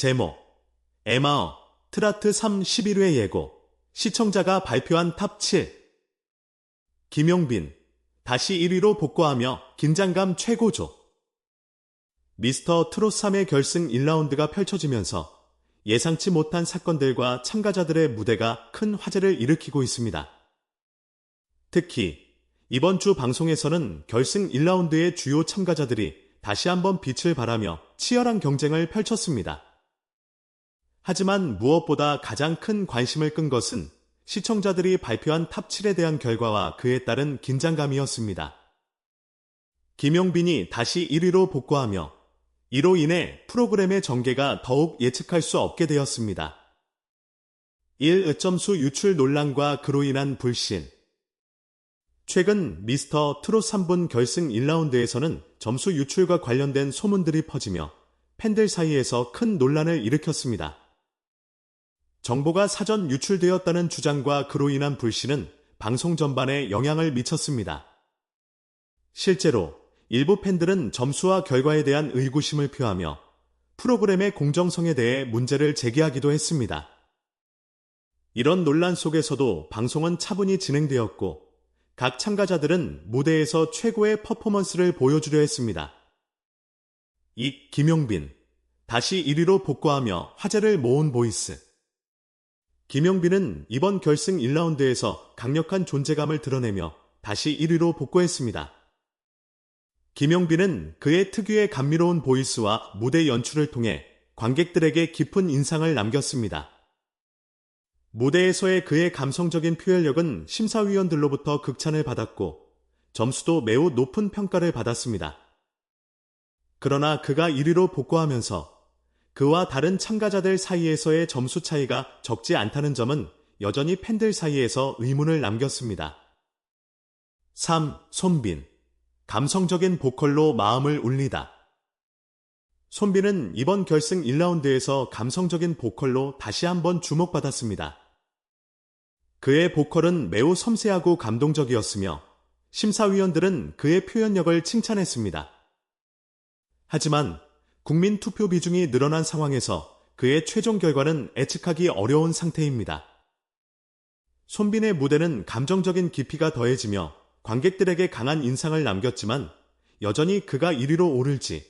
제목 에마어 트라트 3 11회 예고 시청자가 발표한 탑 7. 김용빈 다시 1위로 복구하며 긴장감 최고조. 미스터 트롯 3의 결승 1라운드가 펼쳐지면서 예상치 못한 사건들과 참가자들의 무대가 큰 화제를 일으키고 있습니다. 특히 이번 주 방송에서는 결승 1라운드의 주요 참가자들이 다시 한번 빛을 발하며 치열한 경쟁을 펼쳤습니다. 하지만 무엇보다 가장 큰 관심을 끈 것은 시청자들이 발표한 탑 7에 대한 결과와 그에 따른 긴장감이었습니다. 김용빈이 다시 1위로 복구하며 이로 인해 프로그램의 전개가 더욱 예측할 수 없게 되었습니다. 1. 점수 유출 논란과 그로 인한 불신 최근 미스터 트롯 3분 결승 1라운드에서는 점수 유출과 관련된 소문들이 퍼지며 팬들 사이에서 큰 논란을 일으켰습니다. 정보가 사전 유출되었다는 주장과 그로 인한 불신은 방송 전반에 영향을 미쳤습니다. 실제로 일부 팬들은 점수와 결과에 대한 의구심을 표하며 프로그램의 공정성에 대해 문제를 제기하기도 했습니다. 이런 논란 속에서도 방송은 차분히 진행되었고 각 참가자들은 무대에서 최고의 퍼포먼스를 보여주려 했습니다. 이 김용빈 다시 1위로 복구하며 화제를 모은 보이스 김용빈은 이번 결승 1라운드에서 강력한 존재감을 드러내며 다시 1위로 복구했습니다. 김용빈은 그의 특유의 감미로운 보이스와 무대 연출을 통해 관객들에게 깊은 인상을 남겼습니다. 무대에서의 그의 감성적인 표현력은 심사위원들로부터 극찬을 받았고 점수도 매우 높은 평가를 받았습니다. 그러나 그가 1위로 복구하면서 그와 다른 참가자들 사이에서의 점수 차이가 적지 않다는 점은 여전히 팬들 사이에서 의문을 남겼습니다. 3. 손빈. 감성적인 보컬로 마음을 울리다. 손빈은 이번 결승 1라운드에서 감성적인 보컬로 다시 한번 주목받았습니다. 그의 보컬은 매우 섬세하고 감동적이었으며 심사위원들은 그의 표현력을 칭찬했습니다. 하지만 국민 투표 비중이 늘어난 상황에서 그의 최종 결과는 예측하기 어려운 상태입니다. 손빈의 무대는 감정적인 깊이가 더해지며 관객들에게 강한 인상을 남겼지만 여전히 그가 1위로 오를지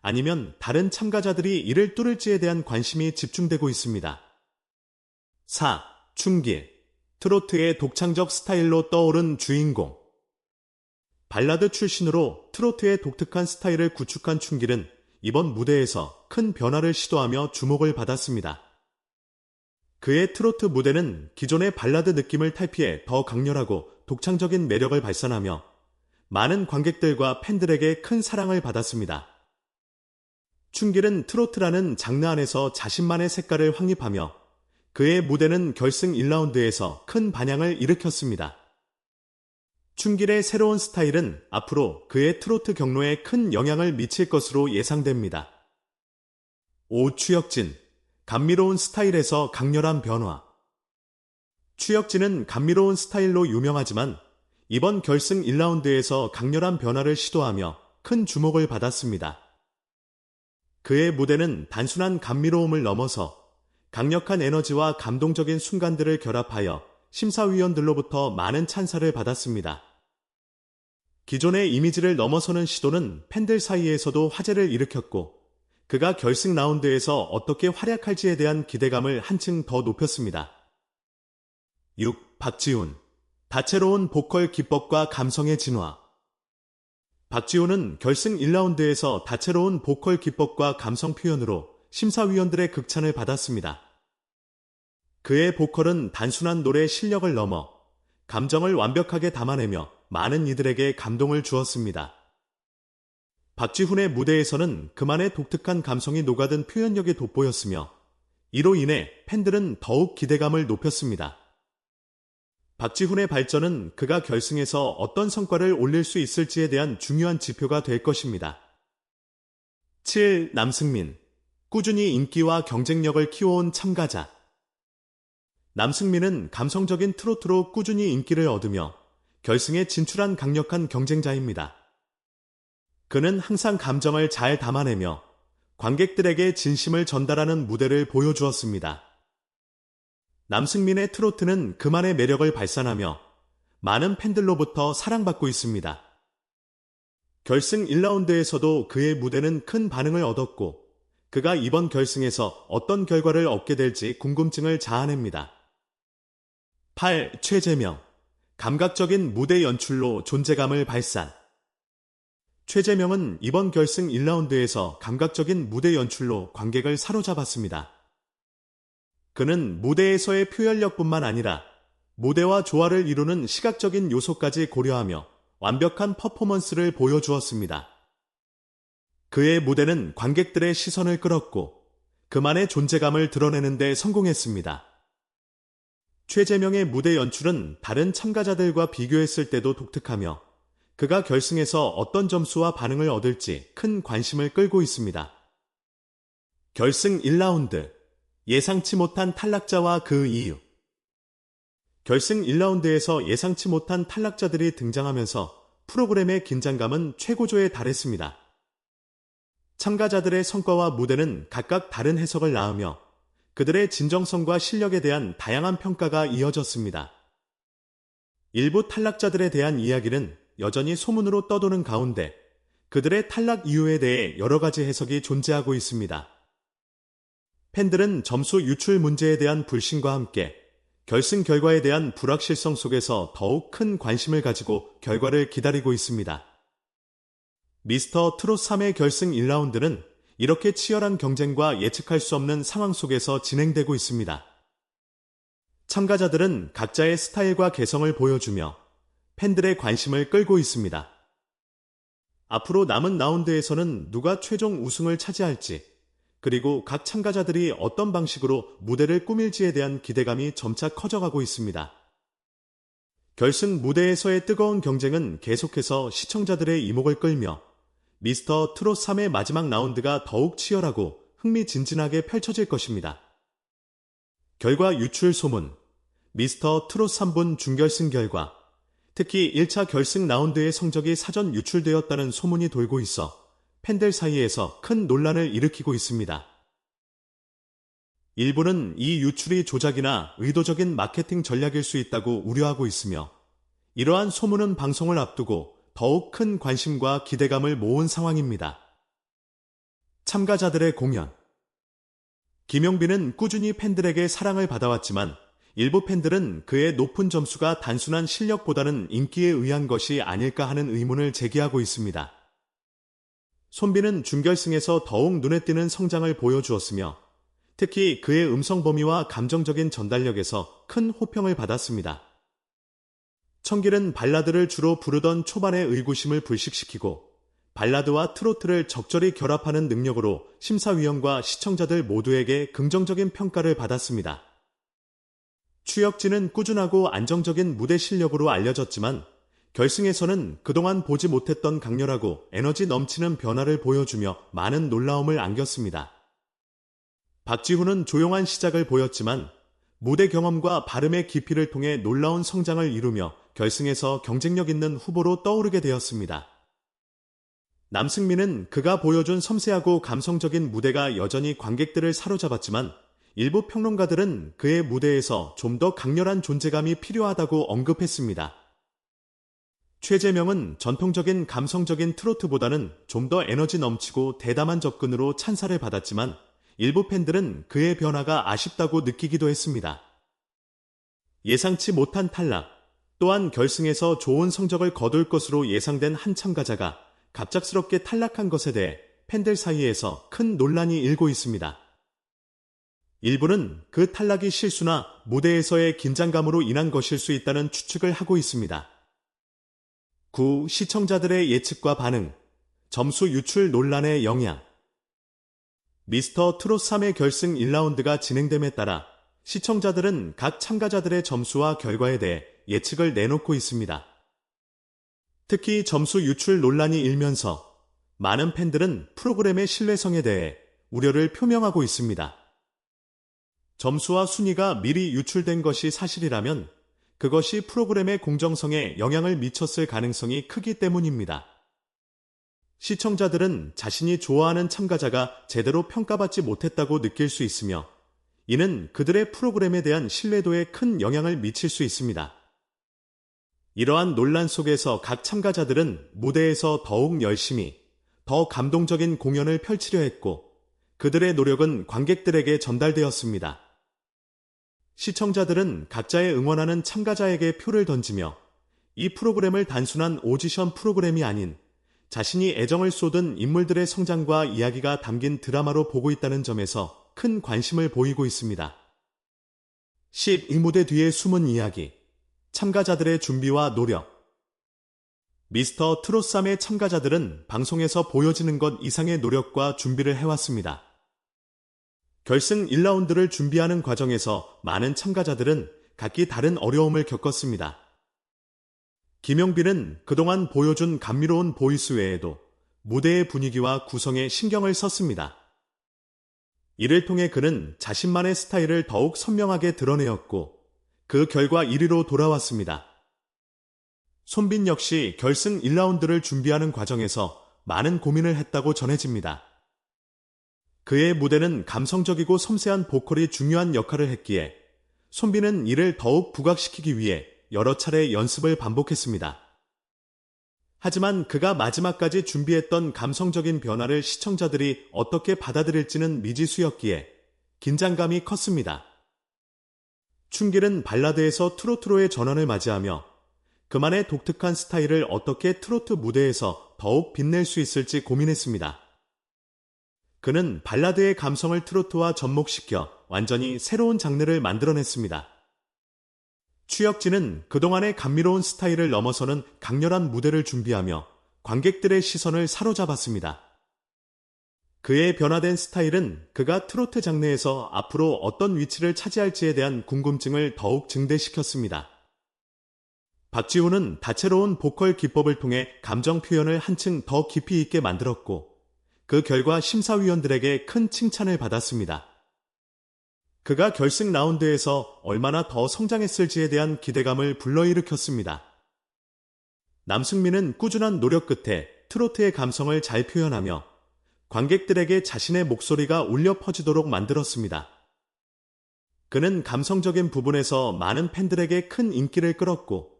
아니면 다른 참가자들이 이를 뚫을지에 대한 관심이 집중되고 있습니다. 4. 충길 트로트의 독창적 스타일로 떠오른 주인공 발라드 출신으로 트로트의 독특한 스타일을 구축한 충길은 이번 무대에서 큰 변화를 시도하며 주목을 받았습니다. 그의 트로트 무대는 기존의 발라드 느낌을 탈피해 더 강렬하고 독창적인 매력을 발산하며 많은 관객들과 팬들에게 큰 사랑을 받았습니다. 춘길은 트로트라는 장르 안에서 자신만의 색깔을 확립하며 그의 무대는 결승 1라운드에서 큰 반향을 일으켰습니다. 춘길의 새로운 스타일은 앞으로 그의 트로트 경로에 큰 영향을 미칠 것으로 예상됩니다. 오 추혁진 감미로운 스타일에서 강렬한 변화 추혁진은 감미로운 스타일로 유명하지만 이번 결승 1라운드에서 강렬한 변화를 시도하며 큰 주목을 받았습니다. 그의 무대는 단순한 감미로움을 넘어서 강력한 에너지와 감동적인 순간들을 결합하여 심사위원들로부터 많은 찬사를 받았습니다. 기존의 이미지를 넘어서는 시도는 팬들 사이에서도 화제를 일으켰고 그가 결승 라운드에서 어떻게 활약할지에 대한 기대감을 한층 더 높였습니다. 6. 박지훈 다채로운 보컬 기법과 감성의 진화 박지훈은 결승 1라운드에서 다채로운 보컬 기법과 감성 표현으로 심사위원들의 극찬을 받았습니다. 그의 보컬은 단순한 노래 실력을 넘어 감정을 완벽하게 담아내며 많은 이들에게 감동을 주었습니다. 박지훈의 무대에서는 그만의 독특한 감성이 녹아든 표현력이 돋보였으며 이로 인해 팬들은 더욱 기대감을 높였습니다. 박지훈의 발전은 그가 결승에서 어떤 성과를 올릴 수 있을지에 대한 중요한 지표가 될 것입니다. 7. 남승민 꾸준히 인기와 경쟁력을 키워온 참가자 남승민은 감성적인 트로트로 꾸준히 인기를 얻으며 결승에 진출한 강력한 경쟁자입니다. 그는 항상 감정을 잘 담아내며 관객들에게 진심을 전달하는 무대를 보여주었습니다. 남승민의 트로트는 그만의 매력을 발산하며 많은 팬들로부터 사랑받고 있습니다. 결승 1라운드에서도 그의 무대는 큰 반응을 얻었고 그가 이번 결승에서 어떤 결과를 얻게 될지 궁금증을 자아냅니다. 8. 최재명 감각적인 무대 연출로 존재감을 발산 최재명은 이번 결승 1라운드에서 감각적인 무대 연출로 관객을 사로잡았습니다. 그는 무대에서의 표현력뿐만 아니라 무대와 조화를 이루는 시각적인 요소까지 고려하며 완벽한 퍼포먼스를 보여주었습니다. 그의 무대는 관객들의 시선을 끌었고 그만의 존재감을 드러내는 데 성공했습니다. 최재명의 무대 연출은 다른 참가자들과 비교했을 때도 독특하며 그가 결승에서 어떤 점수와 반응을 얻을지 큰 관심을 끌고 있습니다. 결승 1라운드 예상치 못한 탈락자와 그 이유 결승 1라운드에서 예상치 못한 탈락자들이 등장하면서 프로그램의 긴장감은 최고조에 달했습니다. 참가자들의 성과와 무대는 각각 다른 해석을 낳으며 그들의 진정성과 실력에 대한 다양한 평가가 이어졌습니다. 일부 탈락자들에 대한 이야기는 여전히 소문으로 떠도는 가운데 그들의 탈락 이유에 대해 여러 가지 해석이 존재하고 있습니다. 팬들은 점수 유출 문제에 대한 불신과 함께 결승 결과에 대한 불확실성 속에서 더욱 큰 관심을 가지고 결과를 기다리고 있습니다. 미스터 트롯 3의 결승 1라운드는 이렇게 치열한 경쟁과 예측할 수 없는 상황 속에서 진행되고 있습니다. 참가자들은 각자의 스타일과 개성을 보여주며 팬들의 관심을 끌고 있습니다. 앞으로 남은 라운드에서는 누가 최종 우승을 차지할지 그리고 각 참가자들이 어떤 방식으로 무대를 꾸밀지에 대한 기대감이 점차 커져가고 있습니다. 결승 무대에서의 뜨거운 경쟁은 계속해서 시청자들의 이목을 끌며 미스터 트롯 3의 마지막 라운드가 더욱 치열하고 흥미진진하게 펼쳐질 것입니다. 결과 유출 소문 미스터 트롯 3분 준결승 결과 특히 1차 결승 라운드의 성적이 사전 유출되었다는 소문이 돌고 있어 팬들 사이에서 큰 논란을 일으키고 있습니다. 일부는 이 유출이 조작이나 의도적인 마케팅 전략일 수 있다고 우려하고 있으며 이러한 소문은 방송을 앞두고 더욱 큰 관심과 기대감을 모은 상황입니다. 참가자들의 공연 김용빈은 꾸준히 팬들에게 사랑을 받아왔지만 일부 팬들은 그의 높은 점수가 단순한 실력보다는 인기에 의한 것이 아닐까 하는 의문을 제기하고 있습니다. 손비는 준결승에서 더욱 눈에 띄는 성장을 보여주었으며 특히 그의 음성 범위와 감정적인 전달력에서 큰 호평을 받았습니다. 청길은 발라드를 주로 부르던 초반의 의구심을 불식시키고 발라드와 트로트를 적절히 결합하는 능력으로 심사위원과 시청자들 모두에게 긍정적인 평가를 받았습니다. 추혁진은 꾸준하고 안정적인 무대 실력으로 알려졌지만 결승에서는 그동안 보지 못했던 강렬하고 에너지 넘치는 변화를 보여주며 많은 놀라움을 안겼습니다. 박지훈은 조용한 시작을 보였지만 무대 경험과 발음의 깊이를 통해 놀라운 성장을 이루며 결승에서 경쟁력 있는 후보로 떠오르게 되었습니다. 남승민은 그가 보여준 섬세하고 감성적인 무대가 여전히 관객들을 사로잡았지만 일부 평론가들은 그의 무대에서 좀 더 강렬한 존재감이 필요하다고 언급했습니다. 최재명은 전통적인 감성적인 트로트보다는 좀 더 에너지 넘치고 대담한 접근으로 찬사를 받았지만 일부 팬들은 그의 변화가 아쉽다고 느끼기도 했습니다. 예상치 못한 탈락, 또한 결승에서 좋은 성적을 거둘 것으로 예상된 한 참가자가 갑작스럽게 탈락한 것에 대해 팬들 사이에서 큰 논란이 일고 있습니다. 일부는 그 탈락이 실수나 무대에서의 긴장감으로 인한 것일 수 있다는 추측을 하고 있습니다. 9. 시청자들의 예측과 반응, 점수 유출 논란의 영향. 미스터 트롯 3의 결승 1라운드가 진행됨에 따라 시청자들은 각 참가자들의 점수와 결과에 대해 예측을 내놓고 있습니다. 특히 점수 유출 논란이 일면서 많은 팬들은 프로그램의 신뢰성에 대해 우려를 표명하고 있습니다. 점수와 순위가 미리 유출된 것이 사실이라면 그것이 프로그램의 공정성에 영향을 미쳤을 가능성이 크기 때문입니다. 시청자들은 자신이 좋아하는 참가자가 제대로 평가받지 못했다고 느낄 수 있으며 이는 그들의 프로그램에 대한 신뢰도에 큰 영향을 미칠 수 있습니다. 이러한 논란 속에서 각 참가자들은 무대에서 더욱 열심히 더 감동적인 공연을 펼치려 했고 그들의 노력은 관객들에게 전달되었습니다. 시청자들은 각자의 응원하는 참가자에게 표를 던지며 이 프로그램을 단순한 오디션 프로그램이 아닌 자신이 애정을 쏟은 인물들의 성장과 이야기가 담긴 드라마로 보고 있다는 점에서 큰 관심을 보이고 있습니다. 12무대 뒤의 숨은 이야기 참가자들의 준비와 노력 미스터 트롯삼의 참가자들은 방송에서 보여지는 것 이상의 노력과 준비를 해왔습니다. 결승 1라운드를 준비하는 과정에서 많은 참가자들은 각기 다른 어려움을 겪었습니다. 김영빈은 그동안 보여준 감미로운 보이스 외에도 무대의 분위기와 구성에 신경을 썼습니다. 이를 통해 그는 자신만의 스타일을 더욱 선명하게 드러내었고 그 결과 1위로 돌아왔습니다. 손빈 역시 결승 1라운드를 준비하는 과정에서 많은 고민을 했다고 전해집니다. 그의 무대는 감성적이고 섬세한 보컬이 중요한 역할을 했기에 손빈은 이를 더욱 부각시키기 위해 여러 차례 연습을 반복했습니다. 하지만 그가 마지막까지 준비했던 감성적인 변화를 시청자들이 어떻게 받아들일지는 미지수였기에 긴장감이 컸습니다. 춘길은 발라드에서 트로트로의 전환을 맞이하며 그만의 독특한 스타일을 어떻게 트로트 무대에서 더욱 빛낼 수 있을지 고민했습니다. 그는 발라드의 감성을 트로트와 접목시켜 완전히 새로운 장르를 만들어냈습니다. 추혁진은 그동안의 감미로운 스타일을 넘어서는 강렬한 무대를 준비하며 관객들의 시선을 사로잡았습니다. 그의 변화된 스타일은 그가 트로트 장르에서 앞으로 어떤 위치를 차지할지에 대한 궁금증을 더욱 증대시켰습니다. 박지훈은 다채로운 보컬 기법을 통해 감정 표현을 한층 더 깊이 있게 만들었고 그 결과 심사위원들에게 큰 칭찬을 받았습니다. 그가 결승 라운드에서 얼마나 더 성장했을지에 대한 기대감을 불러일으켰습니다. 남승민은 꾸준한 노력 끝에 트로트의 감성을 잘 표현하며 관객들에게 자신의 목소리가 울려 퍼지도록 만들었습니다. 그는 감성적인 부분에서 많은 팬들에게 큰 인기를 끌었고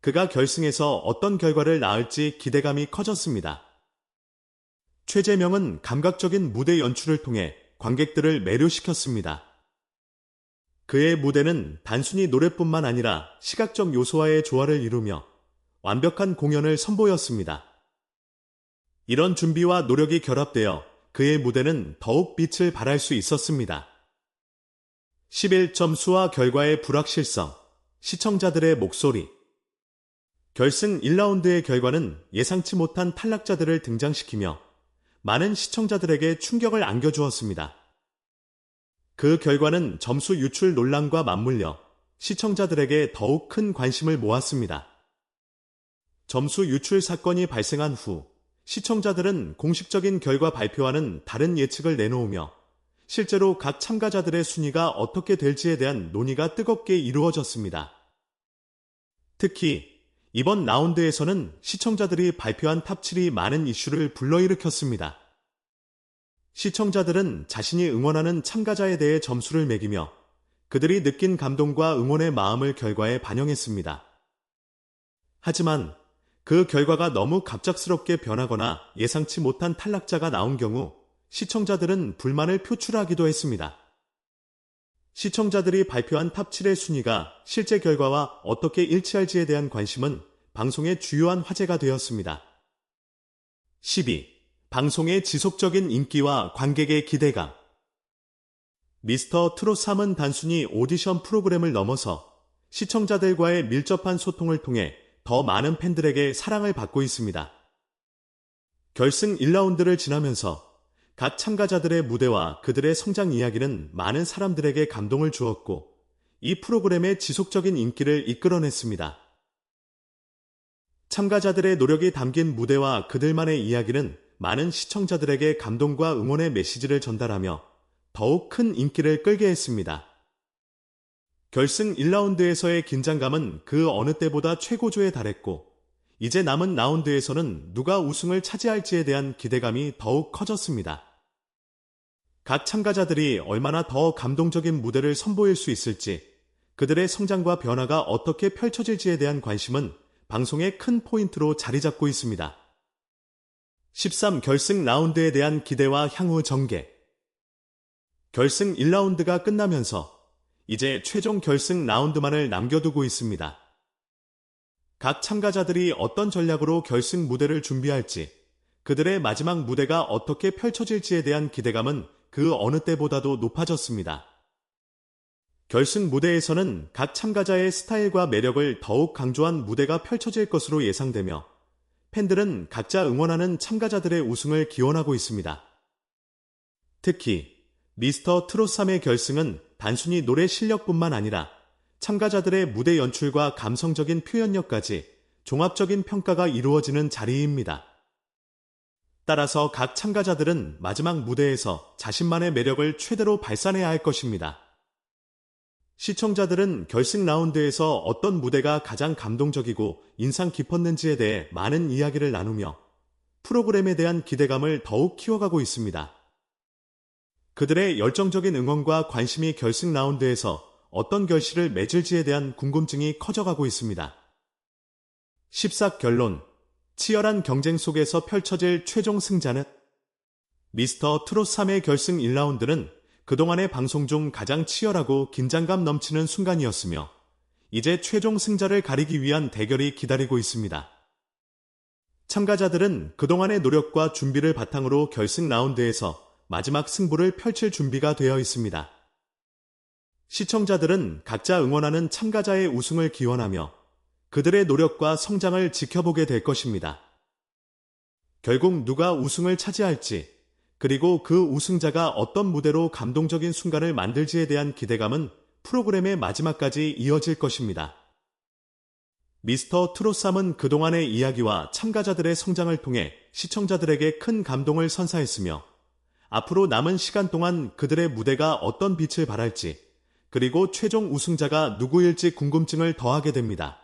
그가 결승에서 어떤 결과를 낳을지 기대감이 커졌습니다. 최재명은 감각적인 무대 연출을 통해 관객들을 매료시켰습니다. 그의 무대는 단순히 노래뿐만 아니라 시각적 요소와의 조화를 이루며 완벽한 공연을 선보였습니다. 이런 준비와 노력이 결합되어 그의 무대는 더욱 빛을 발할 수 있었습니다. 11점 수와 결과의 불확실성, 시청자들의 목소리. 결승 1라운드의 결과는 예상치 못한 탈락자들을 등장시키며 많은 시청자들에게 충격을 안겨주었습니다. 그 결과는 점수 유출 논란과 맞물려 시청자들에게 더욱 큰 관심을 모았습니다. 점수 유출 사건이 발생한 후 시청자들은 공식적인 결과 발표와는 다른 예측을 내놓으며 실제로 각 참가자들의 순위가 어떻게 될지에 대한 논의가 뜨겁게 이루어졌습니다. 특히 이번 라운드에서는 시청자들이 발표한 탑7이 많은 이슈를 불러일으켰습니다. 시청자들은 자신이 응원하는 참가자에 대해 점수를 매기며 그들이 느낀 감동과 응원의 마음을 결과에 반영했습니다. 하지만 그 결과가 너무 갑작스럽게 변하거나 예상치 못한 탈락자가 나온 경우 시청자들은 불만을 표출하기도 했습니다. 시청자들이 발표한 탑 7의 순위가 실제 결과와 어떻게 일치할지에 대한 관심은 방송의 주요한 화제가 되었습니다. 12. 방송의 지속적인 인기와 관객의 기대감. 미스터 트롯 3은 단순히 오디션 프로그램을 넘어서 시청자들과의 밀접한 소통을 통해 더 많은 팬들에게 사랑을 받고 있습니다. 결승 1라운드를 지나면서 각 참가자들의 무대와 그들의 성장 이야기는 많은 사람들에게 감동을 주었고 이 프로그램의 지속적인 인기를 이끌어냈습니다. 참가자들의 노력이 담긴 무대와 그들만의 이야기는 많은 시청자들에게 감동과 응원의 메시지를 전달하며 더욱 큰 인기를 끌게 했습니다. 결승 1라운드에서의 긴장감은 그 어느 때보다 최고조에 달했고 이제 남은 라운드에서는 누가 우승을 차지할지에 대한 기대감이 더욱 커졌습니다. 각 참가자들이 얼마나 더 감동적인 무대를 선보일 수 있을지, 그들의 성장과 변화가 어떻게 펼쳐질지에 대한 관심은 방송의 큰 포인트로 자리 잡고 있습니다. 13 결승 라운드에 대한 기대와 향후 전개. 결승 1라운드가 끝나면서 이제 최종 결승 라운드만을 남겨두고 있습니다. 각 참가자들이 어떤 전략으로 결승 무대를 준비할지, 그들의 마지막 무대가 어떻게 펼쳐질지에 대한 기대감은 그 어느 때보다도 높아졌습니다. 결승 무대에서는 각 참가자의 스타일과 매력을 더욱 강조한 무대가 펼쳐질 것으로 예상되며 팬들은 각자 응원하는 참가자들의 우승을 기원하고 있습니다. 특히 미스터 트롯 3의 결승은 단순히 노래 실력뿐만 아니라 참가자들의 무대 연출과 감성적인 표현력까지 종합적인 평가가 이루어지는 자리입니다. 따라서 각 참가자들은 마지막 무대에서 자신만의 매력을 최대로 발산해야 할 것입니다. 시청자들은 결승 라운드에서 어떤 무대가 가장 감동적이고 인상 깊었는지에 대해 많은 이야기를 나누며 프로그램에 대한 기대감을 더욱 키워가고 있습니다. 그들의 열정적인 응원과 관심이 결승 라운드에서 어떤 결실을 맺을지에 대한 궁금증이 커져가고 있습니다. 14 결론 치열한 경쟁 속에서 펼쳐질 최종 승자는 미스터 트롯 3의 결승 1라운드는 그동안의 방송 중 가장 치열하고 긴장감 넘치는 순간이었으며 이제 최종 승자를 가리기 위한 대결이 기다리고 있습니다. 참가자들은 그동안의 노력과 준비를 바탕으로 결승 라운드에서 마지막 승부를 펼칠 준비가 되어 있습니다. 시청자들은 각자 응원하는 참가자의 우승을 기원하며 그들의 노력과 성장을 지켜보게 될 것입니다. 결국 누가 우승을 차지할지 그리고 그 우승자가 어떤 무대로 감동적인 순간을 만들지에 대한 기대감은 프로그램의 마지막까지 이어질 것입니다. 미스터 트롯삼은 그동안의 이야기와 참가자들의 성장을 통해 시청자들에게 큰 감동을 선사했으며 앞으로 남은 시간 동안 그들의 무대가 어떤 빛을 발할지 그리고 최종 우승자가 누구일지 궁금증을 더하게 됩니다.